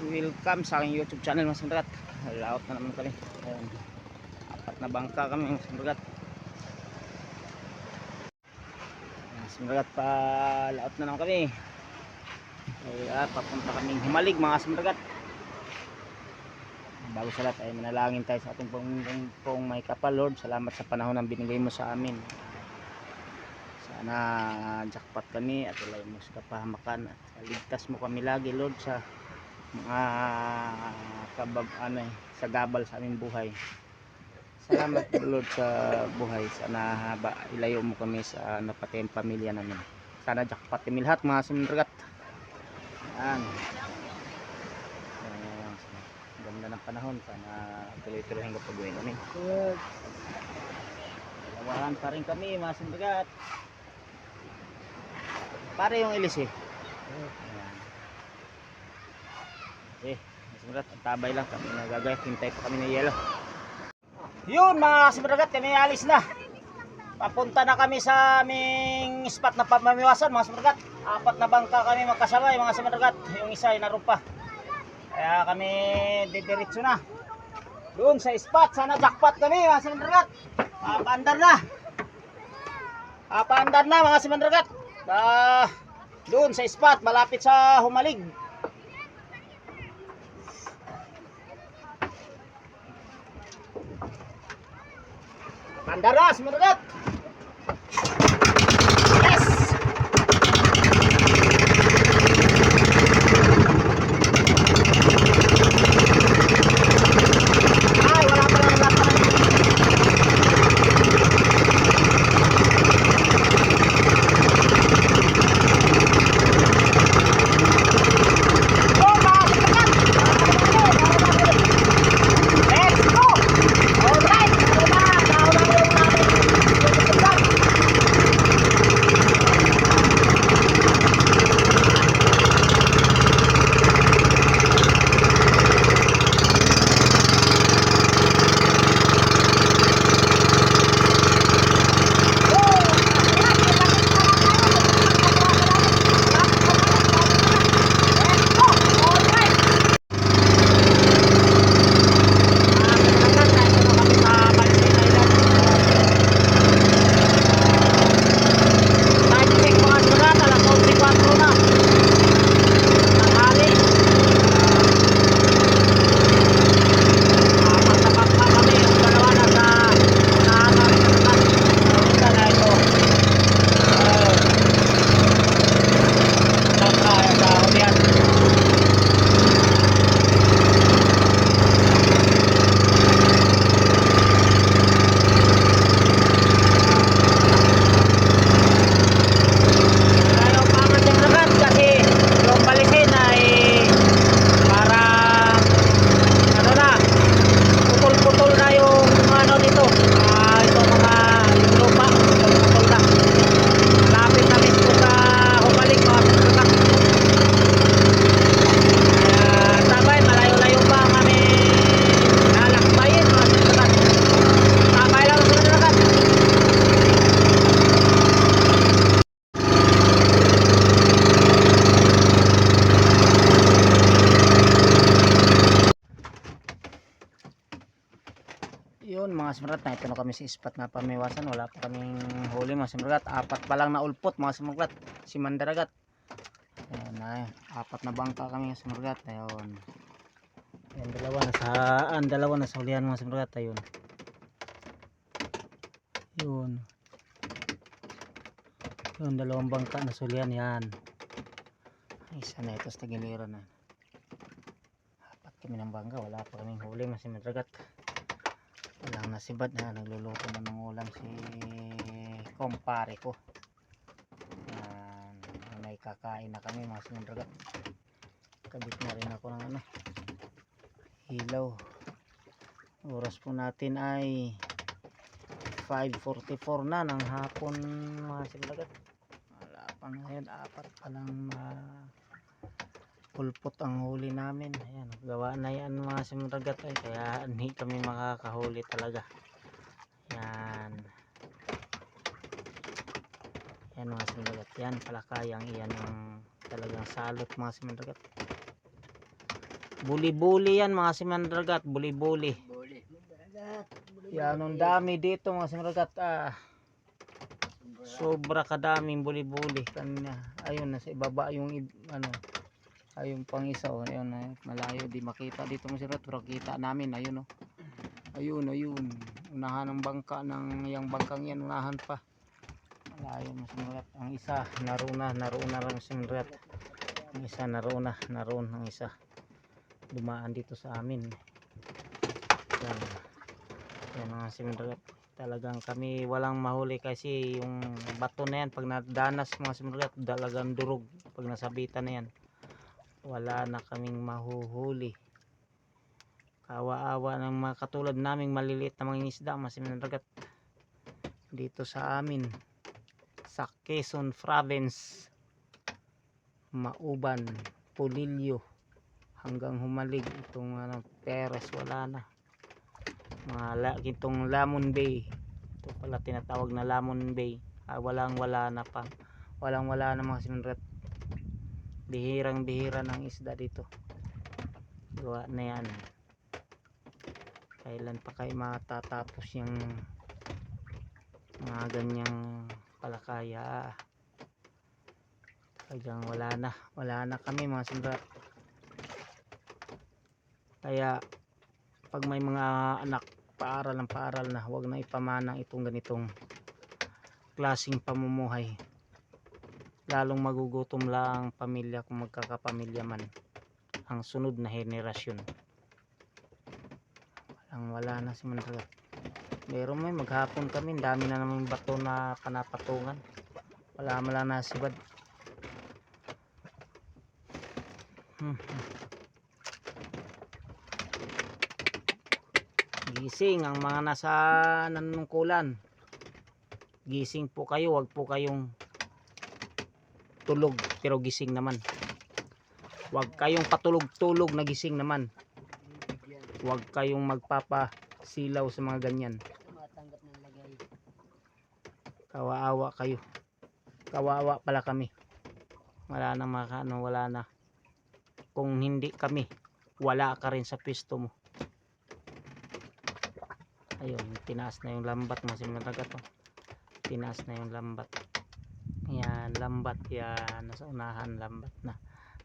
Welcome sa aking YouTube channel mga sumragat. Laot na naman kami. Ayan. Apat na bangka kami mga. Mga sumragat pa laot na naman kami. Kaya papunta kaming humalig mga sumragat. Bago sa lahat ay manalangin tayo sa ating pong, pong, may kapal Lord. Salamat sa panahon na binigay mo sa amin. Sana jackpot kami at wala mo sa kapahamakan at ligtas mo kami lagi Lord sa mga kabab ano eh, sa gabal sa aming buhay. Salamat Lord sa buhay. Sana haba ilayo mo kami sa ano pati ang pamilya namin. Sana jackpot kami lahat mga sumragat. Yan. Ganda ng panahon. Sana tuloy-tuloy hanggang pag-uwi kami. Dalawahan pa rin kami mga sumragat. Pare yung ilis eh. Eh, sumragat, ang tabay lang kami nagagay. Hintay pa kami ng yelo. Yun mga sumragat, kami alis na. Papunta na kami sa aming spot na pamamiwasan mga sumragat. Apat na bangka kami magkasabay mga sumragat. Yung isa ay narupa. Kaya kami didiretso na. Doon sa spot, sana jackpot kami mga sumragat. Papaandar na. Papaandar na mga sumragat. Ah, doon sa spot malapit sa Humalig. Pandaras, managat. Yun mga smrat na ito na kami sa spot na pamiwasan. Wala pa kaming huli mga smrat apat pa lang na ulpot mga smrat si mandaragat ayun na apat na bangka kami mga smrat ayun. Ayun dalawa na sa ang dalawa na sa hulihan mga smrat ayun. Yun. Yun dalawang bangka na sulihan yan. Isa na ito sa tagiliran na apat kami ng bangka wala pa kaming huli mga smrat walang nasibad na nagluluto na ng ulam si kumpare ko. Yan may kakain na kami mga sinundragat kabit na rin ako ng ano hilaw. Oras po natin ay 5.44 na ng hapon mga sinundragat wala pa ngayon apat pa lang na pulpot ang huli namin. Ayan gawa na yan mga simragat. Ay kaya hindi kami makakahuli talaga. Yan yan mga simragat. Yan palakayang iyan yung talagang salot mga simragat. Buli-buli yan mga simandragat, buli-buli. Buli. Yan, ang dami dito mga simandragat. Ah, sobra kadaming buli-buli. Kanina. Ayun, nasa ibaba yung ib- ano, ayun pang isa oh, ayun na malayo di makita dito mga simandragat, pero kita namin ayun oh. Ayun, ayun. Unahan ng bangka ng yung bangkang yan, unahan pa. Malayo mga simandragat. Ang isa naroon na, naroon na lang simandragat. Ang isa naroon na, naroon ang isa. Dumaan dito sa amin. Yan. Yan mga simandragat talagang kami walang mahuli kasi yung bato na yan pag nadanas mga simulat talagang durog pag nasabitan na yan wala na kaming mahuhuli. Kawa-awa ng mga katulad naming maliliit na mga isda mga simulat dito sa amin sa Quezon Province. Mauban Pulilyo hanggang humalig itong ano, Peres wala na. Mga la, itong Lamon Bay. Ito pala tinatawag na Lamon Bay. Ah, walang wala na pa. Walang wala na mga sinret bihirang bihira ng isda dito. Gawa na yan. Kailan pa kayo matatapos yung mga ganyang palakaya? Talagang wala na. Wala na kami mga sinret kaya pag may mga anak paaral ng paaral na huwag na ipamanang itong ganitong klasing pamumuhay lalong magugutom lang ang pamilya kung magkakapamilya man ang sunod na henerasyon. Walang wala na si Mandagat meron may maghapon kami dami na naman bato na panapatungan. Wala man lang nasibad. Hmm. gising ang mga nasa nanungkulan. Gising po kayo wag po kayong tulog pero gising naman. Wag kayong patulog-tulog na gising naman. Wag kayong magpapasilaw sa mga ganyan. Kawaawa kayo. Kawawa pala kami. Wala na maka ano wala na. Kung hindi kami wala ka rin sa pisto mo. Ayun tinaas na yung lambat mo simulaga to tinaas na yung lambat yan lambat yan nasa unahan lambat na.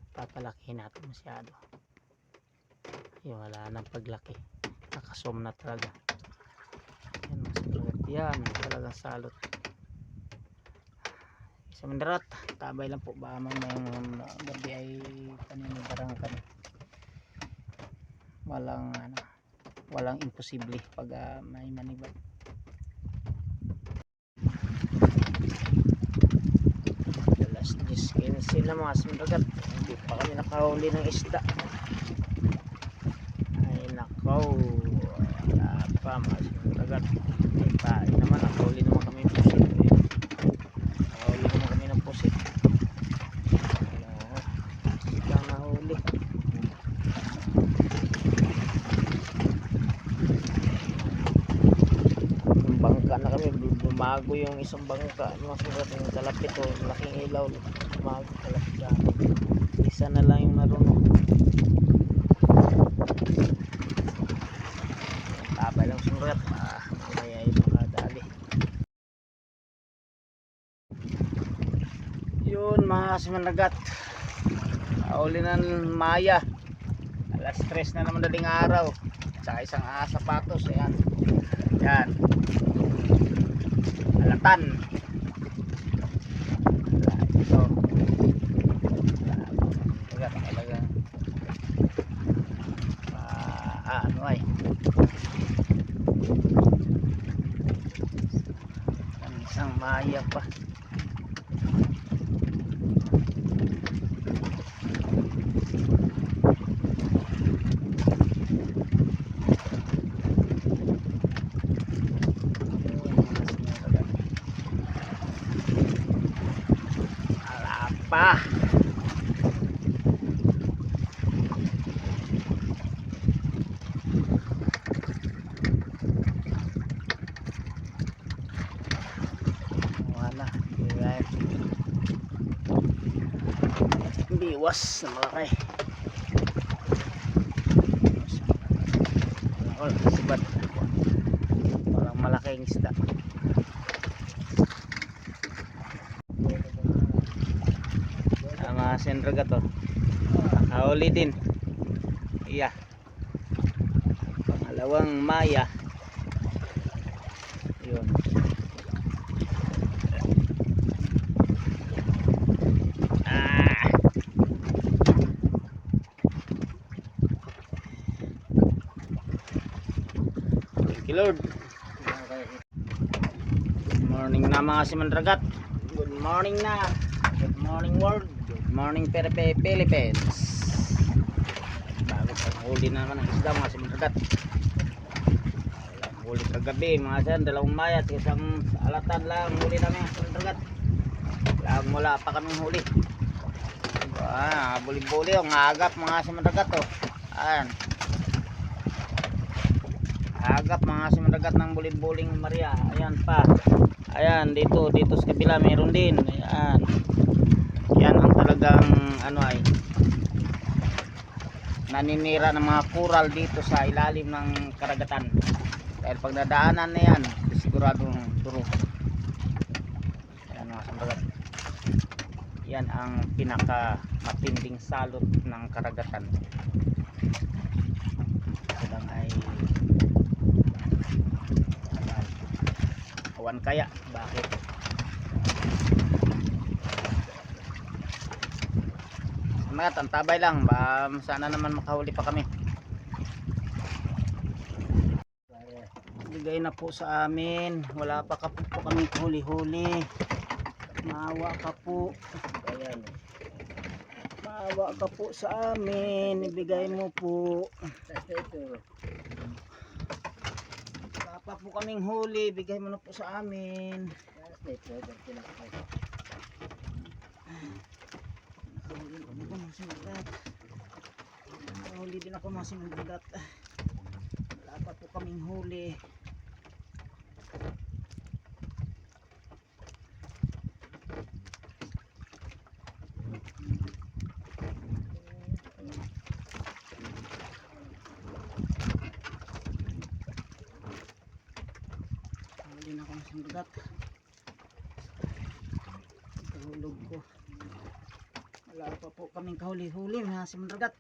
Papalakihin natin masyado. Ayun wala nang paglaki. Nakasom na talaga. Yan mga simulagat yan talagang salot. Sa mandarat tabay lang po. Baka mamayang gabi ay paninibarang kami. Walang ano walang imposible pag ah, may manibag alas 10 15 na mga sindagat hindi pa kami nakahuli ng isda. Ay nakaw wala pa mga sindagat ay pain naman nakahuli naman kami ng pusit nakahuli naman kami ng pusit. Lang nahuli bangka na kami bu- bumago yung isang bangka. Mga surat yung kalapit o laking ilaw bumago kalapit kami isa na lang yung narunong tabay lang surat. Ah, mamaya ay makadali yun mga simanagat Auli na ng maya. Alas 3 na naman daling araw. Tsaka isang ah, sapatos ayan. Yan alatan. Ito maya pa Wala biwas na malaki. Or sibad. Parang malaking isda. Ang mga sendraga to. Nakahuli din. Iya. Pangalawang maya. Yun. Ah. Thank you Lord. Good mga simandragat. Good morning na. Good morning world. Good morning Pepe Philippines. Bago pang huli na naman ang isda mga simandragat. Walang Huli kagabi mga san, dalawang mayat, isang alatan lang huli namin mga simandragat. Lang wala pa kaming huli. Ah, buli-buli ang agap mga simandragat oh. Ayan. Agap mga simandagat ng buling-buling Maria. Ayan pa. Ayan dito, dito sa kabila meron din. Ayan. Yan ang talagang ano ay naninira ng mga kural dito sa ilalim ng karagatan. Dahil pag nadaanan na yan, siguradong duro. Ayan mga simandagat. Yan ang pinaka matinding salot ng karagatan. Ito lang ay Awan kaya. Bakit? Mga tantabay lang. Ba, sana naman makahuli pa kami. Bigay na po sa amin. Wala pa ka po, po kami huli-huli. Maawa ka po. Ayan. Maawa ka po sa amin. Ibigay mo po. Po kaming huli. Bigay mo na po sa amin. Din ako mga sinagat. Nakahuli din ako mga sinagat. Wala pa po kaming huli. Nakahuli na ako mga sinagat. Kahulog ko. Wala pa po kaming kahuli-huli mga simandagat.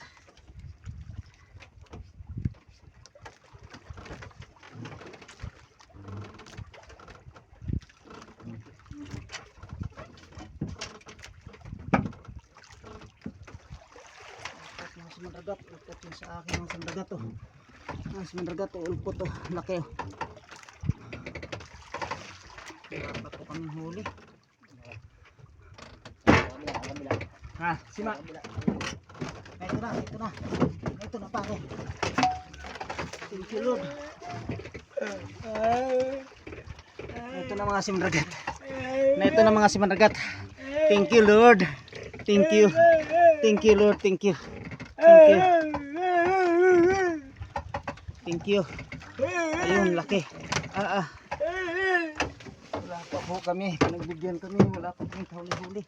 Dapat simandagat, ulpot yun sa akin mga simandagat oh. Mga simandagat oh, ulpot laki oh. Wala pa po kaming huli. Ha, sima. Ito na, ito na. Ito na pare. Thank you Lord. Ito na mga simragat. Na ito na mga simragat. Thank you Lord. Thank you. Thank you Lord. Thank you. Thank you. Thank you. Ayun, laki. Ah, ah. Wala pa po kami. Pinagbigyan kami. Wala pa kami huli-huli.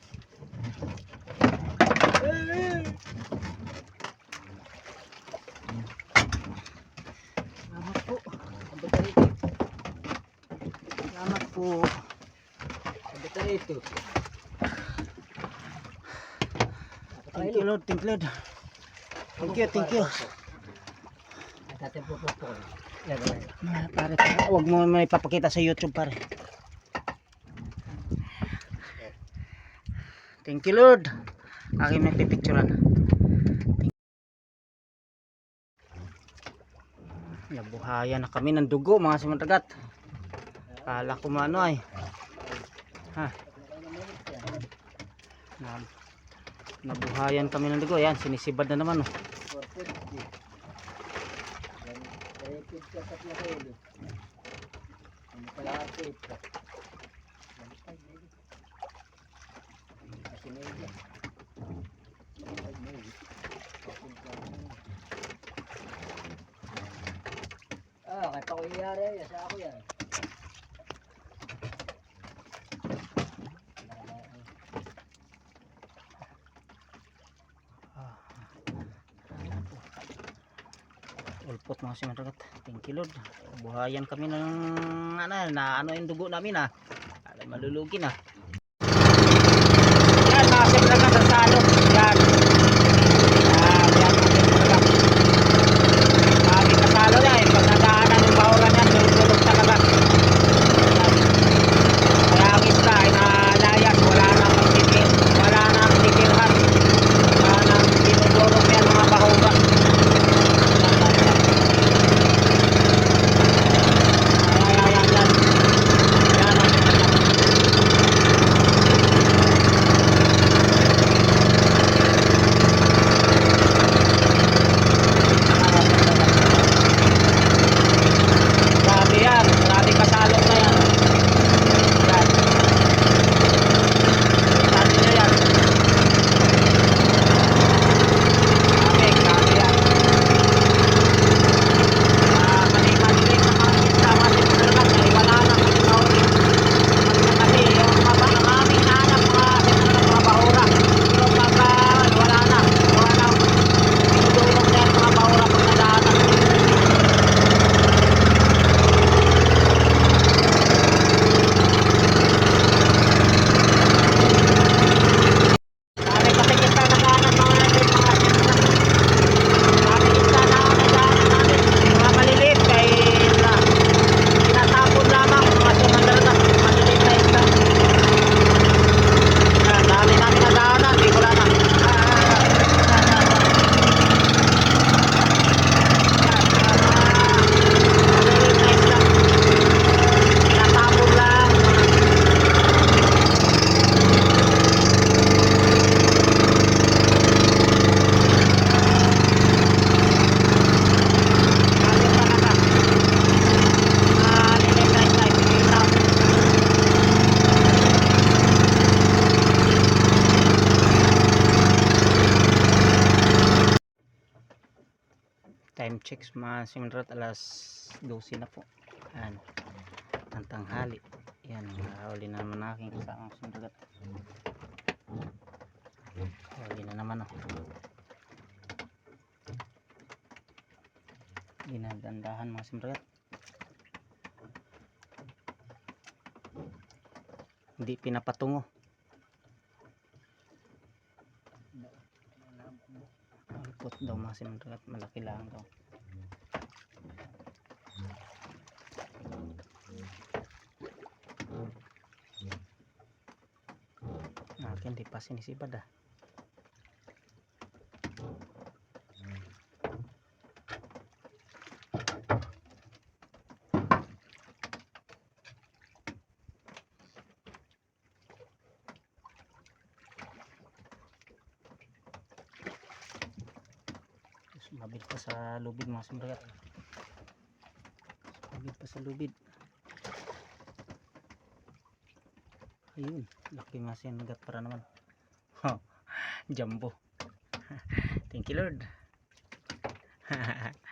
Salamat po. Salamat po. Thank you Lord, thank you Lord. Thank you, thank you. Ah, Pare, pare, huwag mo may papakita sa YouTube pare. Thank you Lord. Aking may pipicturan. Nabuhayan na kami ng dugo mga simandagat. Kala ko mano ay. Ha. Na, nabuhayan kami ng dugo. Yan, sinisibad na naman. Oh. Ah, kaya Nangyari, sa ako yan. Ah. ulpot mga simandagat thank you lord. Buhayan kami ng ano, na ano yung dugo namin ah. ha malulugi na. Yan mga simandagat ang salok yan. check mga simrat alas 12 na po. Yan ng tanghali. Yan nakahuli na naman aking kasamang simrat huli na naman oh. ako ginagandahan mga simrat hindi pinapatungo. Ikot daw mga simrat malaki lang daw. yang lipas ini sih pada, mabit pa sa lubid mga sumragat mabit pa sa lubid ayun laki nga siya nagat para naman. Jumbo. Thank you lord.